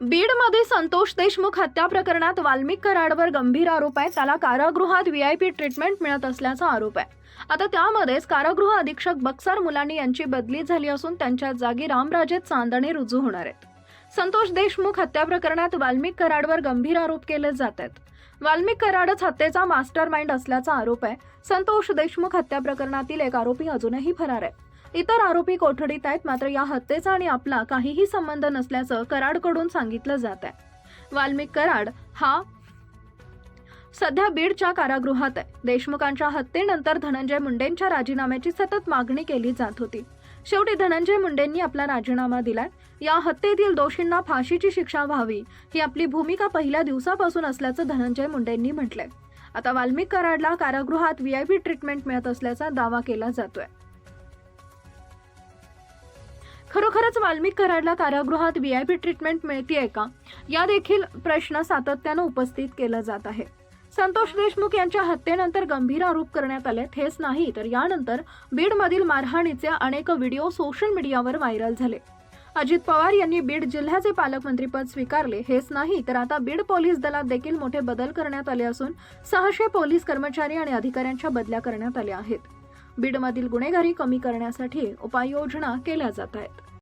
बीडमध्ये संतोष देशमुख हत्या प्रकरणात वाल्मिक कराडवर गंभीर आरोप आहे. त्याला कारागृहात व्ही आय पी ट्रीटमेंट मिळत असल्याचा आरोप आहे. आता त्यामध्येच कारागृह अधीक्षक बक्सार मुलानी यांची बदली झाली असून त्यांच्या जागी रामराजे चांदणे रुजू होणार आहेत. संतोष देशमुख हत्या प्रकरणात वाल्मिक कराडवर गंभीर आरोप केले जात आहेत. वाल्मिक कराडच हत्येचा मास्टर माइंड असल्याचा आरोप आहे. संतोष देशमुख हत्या प्रकरणातील एक आरोपी अजूनही फरार आहे. इतर आरोपी कोठडीत आहेत? मात्र या हत्येचा आणि आपला काहीही संबंध नसल्याचं कराडकडून सांगितलं जात आहे. वाल्मिक कराड हा सध्या बीडच्या कारागृहात आहे. देशमुखांच्या हत्येनंतर धनंजय मुंडेंच्या राजीनाम्याची सतत मागणी केली जात होती. शेवटी धनंजय मुंडेंनी आपला राजीनामा दिलाय. या हत्येतील दोषींना फाशीची शिक्षा व्हावी ही आपली भूमिका पहिल्या दिवसापासून असल्याचं धनंजय मुंडेंनी म्हटलंय. आता वाल्मिक कराडला कारागृहात व्हीआयपी ट्रीटमेंट मिळत असल्याचा दावा केला जातोय. खरोखरच वाल्मिक कराडला कारागृहात वी आय पी ट्रीटमेंट मिळतीये का? या देखील प्रश्न सातत्यानं उपस्थित केला जात आहे. संतोष देशमुख यांच्या हत्येनंतर गंभीर आरोप करण्यात आले हेच नाही तर यानंतर बीडमधील मारहाणीचे अनेक व्हिडिओ सोशल मीडियावर व्हायरल झाले. अजित पवार यांनी बीड जिल्ह्याचे पालकमंत्रीपद स्वीकारले हेच नाही तर आता बीड पोलीस दलात देखील मोठे बदल करण्यात आले असून सहाशे पोलीस कर्मचारी आणि अधिकाऱ्यांच्या बदल्या करण्यात आल्या आहेत. बीडमधील गुन्हेगारी कमी करण्यासाठी उपाययोजना केल्या जात आहेत.